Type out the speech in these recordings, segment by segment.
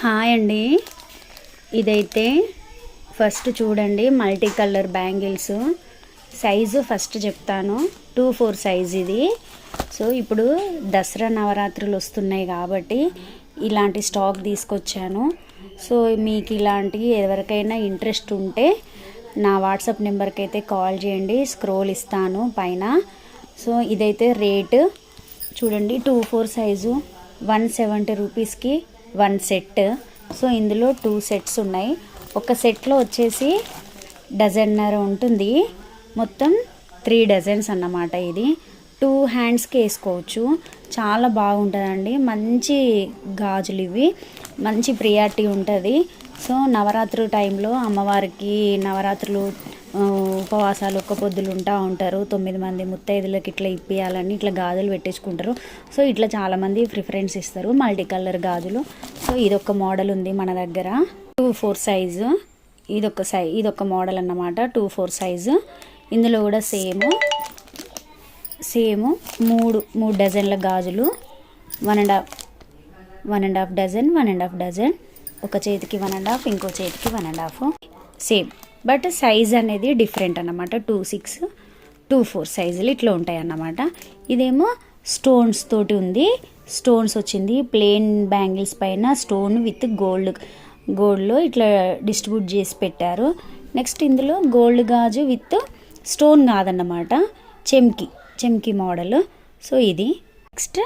Hi అండి. ఇదైతే first చూడండి multi colour bangles. Size first చెప్తాను. టూ ఫోర్ సైజ్ ఇది. సో ఇప్పుడు దసరా నవరాత్రులు వస్తున్నాయి కాబట్టి ఇలాంటి స్టాక్ తీసుకొచ్చాను. సో మీకు ఇలాంటి ఎవరికైనా ఇంట్రెస్ట్ ఉంటే నా వాట్సాప్ నెంబర్కి అయితే కాల్ చేయండి. స్క్రోల్ ఇస్తాను పైన. సో ఇదైతే రేటు చూడండి. Two four size one seventy రూపీస్కి వన్ సెట్. సో ఇందులో టూ సెట్స్ ఉన్నాయి. ఒక సెట్లో వచ్చేసి డజన్నర ఉంటుంది. మొత్తం త్రీ డజన్స్ అన్నమాట ఇది. టూ హ్యాండ్స్కి వేసుకోవచ్చు. చాలా బాగుంటుందండి. మంచి గాజులు ఇవి. మంచి ప్రియారిటీ ఉంటుంది. సో నవరాత్రి టైంలో అమ్మవారికి నవరాత్రులు ఉపవాసాలు ఒక్క పొద్దులు ఉంటా ఉంటారు. తొమ్మిది మంది ముత్తైదులకు ఇట్లా ఇప్పియాలని ఇట్లా గాజులు పెట్టేసుకుంటారు. సో ఇట్లా చాలామంది ప్రిఫరెన్స్ ఇస్తారు. మల్టీ కలర్ గాజులు. సో ఇదొక మోడల్ ఉంది మన దగ్గర. Two four size. ఇదొక సై ఇదొక మోడల్ అన్నమాట. Two four size. ఇందులో కూడా సేమ్. సేమ్ మూడు మూడు డజన్ల గాజులు. One and half one and half dozen one and half dozen. ఒక చేతికి వన్ అండ్ హాఫ్ ఇంకో చేతికి one and half. Same. But size అనేది డిఫరెంట్ అన్నమాట. టూ సిక్స్ టూ ఫోర్ సైజులు ఇట్లా ఉంటాయి అన్నమాట. ఇదేమో స్టోన్స్ తోటి ఉంది. స్టోన్స్ వచ్చింది. ప్లెయిన్ బ్యాంగిల్స్ పైన స్టోన్ విత్ గోల్డ్ గోల్డ్లో ఇట్లా డిస్ట్రిబ్యూట్ చేసి పెట్టారు. నెక్స్ట్ ఇందులో గోల్డ్ గాజు విత్ స్టోన్ కాదన్నమాట. చెమ్కి చెమ్కి మోడల్. సో ఇది. నెక్స్ట్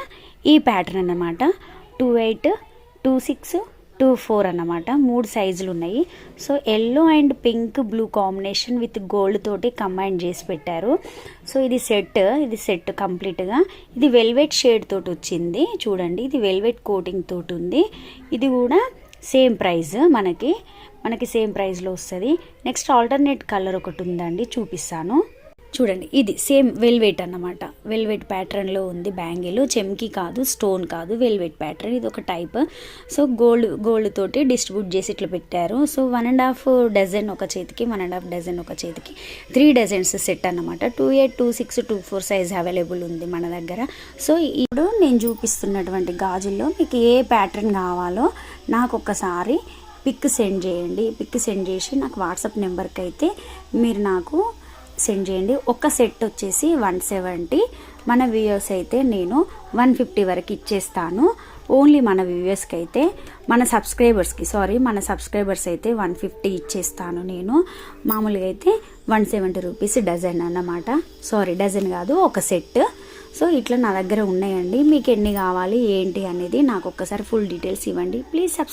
ఈ ప్యాటర్న్ అన్నమాట. Two eight two six two four అన్నమాట. మూడు సైజులు ఉన్నాయి. So yellow and pink blue combination with gold తోటి కంబైన్ చేసి పెట్టారు. సో ఇది సెట్ ఇది సెట్ కంప్లీట్గా ఇది వెల్వెట్ షేడ్ తోటి వచ్చింది. చూడండి ఇది వెల్వెట్ కోటింగ్ తోటి ఉంది. ఇది కూడా సేమ్ ప్రైస్ మనకి. మనకి సేమ్ ప్రైస్లో వస్తుంది. నెక్స్ట్ ఆల్టర్నేట్ కలర్ ఒకటి ఉందండి చూపిస్తాను. చూడండి ఇది సేమ్ వెల్వెట్ అన్నమాట. వెల్వెట్ ప్యాటర్న్లో ఉంది బ్యాంగిల్ చెమ్కి కాదు స్టోన్ కాదు వెల్వెట్ ప్యాటర్న్. ఇది ఒక టైప్. సో గోల్డ్ గోల్డ్ తోటి డిస్ట్రిబ్యూట్ చేసి ఇట్లా పెట్టారు. So one and half dozen ఒక చేతికి వన్ అండ్ హాఫ్ డజన్ ఒక చేతికి త్రీ డజన్స్ సెట్ అన్నమాట. Two eight two six two four size available ఉంది మన దగ్గర. సో ఇప్పుడు నేను చూపిస్తున్నటువంటి గాజుల్లో మీకు ఏ ప్యాటర్న్ కావాలో నాకు ఒక్కసారి పిక్ సెండ్ చేయండి. పిక్ సెండ్ చేసి నాకు వాట్సాప్ నెంబర్కి అయితే మీరు నాకు సెండ్ చేయండి. ఒక సెట్ వచ్చేసి వన్ సెవెంటీ. మన వ్యూయర్స్ అయితే నేను వన్ ఫిఫ్టీ వరకు ఇచ్చేస్తాను. ఓన్లీ మన వ్యూయర్స్కి అయితే మన సబ్స్క్రైబర్స్కి సారీ మన సబ్స్క్రైబర్స్ అయితే వన్ ఫిఫ్టీ ఇచ్చేస్తాను నేను. మామూలుగా అయితే వన్ సెవెంటీ రూపీస్ డజన్ అన్నమాట. సారీ డజన్ కాదు ఒక సెట్. సో ఇట్లా నా దగ్గర ఉన్నాయండి. మీకు ఎన్ని కావాలి ఏంటి అనేది నాకు ఒక్కసారి ఫుల్ డీటెయిల్స్ ఇవ్వండి. Please subscribe